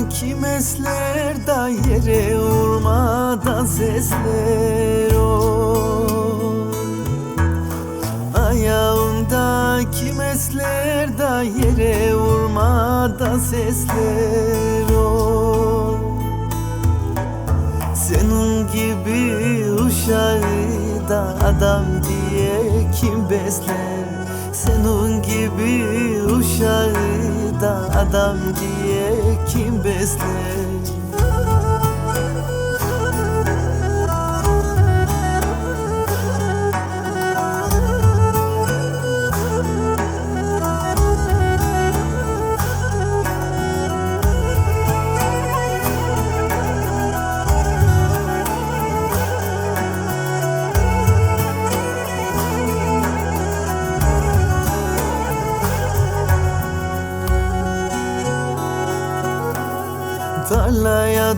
esler da yere vurmadan sesler oy Ayağımdaki mesler da yere vurmadan sesler oy Senin gibi uşağı da adam diye kim besler adam diye kim besler فلا يضر